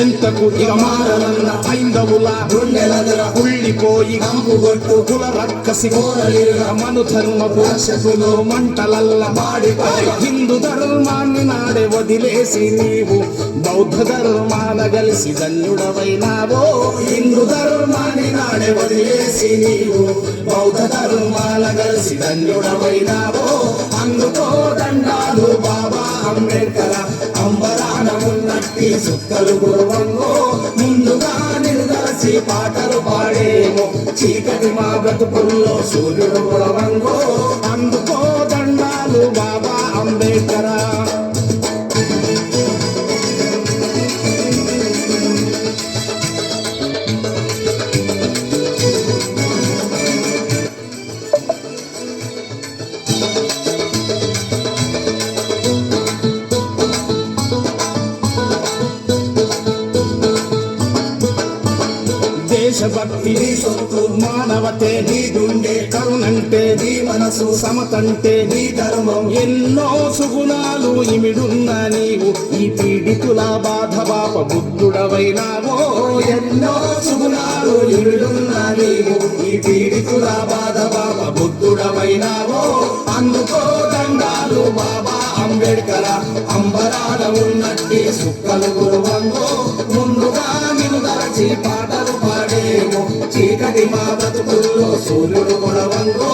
ఎంతకు ఇక మారలన్న ఐందవుల గుండెలదర కుళ్ళిపోయి కంపుగొట్టు కుల రక్కసి కోరలిరుగ మను ధర్మపు రక్షకులు మంటలల్ల మాడిపోయి హిందూ ధర్మాన్ని నాడే వదిలేసి నీవు బౌద్ధ ధర్మాన కలిసి ధన్యుడవైనావో హిందూ ధర్మాన్ని నాడే వదిలేసి నీవు బౌద్ధ ధర్మాన కలిసి ధన్యుడవైనావో అందుకో దండాలు బాబా అంబేద్కర అంబరాన ఉన్నట్టి సుక్కలు గురువంగో ముందుగా నిలుదలసి పాటలు పాడేమో. చీకటి మా బ్రతుకుల్లో సూర్యుడు గురవంగో అందుకో దేశభక్తి నీ సొత్తు మానవతే నీ గుండె కరుణంటే నీ మనసు సమతంటే నీ ధర్మం ఎన్నో సుగుణాలు ఇమిడున్న నీవు. ఈ పీడితుల బాధ బాప బుద్ధుడవైనావో ఎన్నో సుగుణాలు ఇమిడున్న నీవు. ఈ పీడితుల బాధ బాప బుద్ధుడవైనావో అందుకో దండాలు బాబా అంబేడ్కర అంబరాల ఉన్నట్టే సుక్కలు గురువంగో చీకటి మా బతుకుల్లో సూర్యుడు కొడవంగో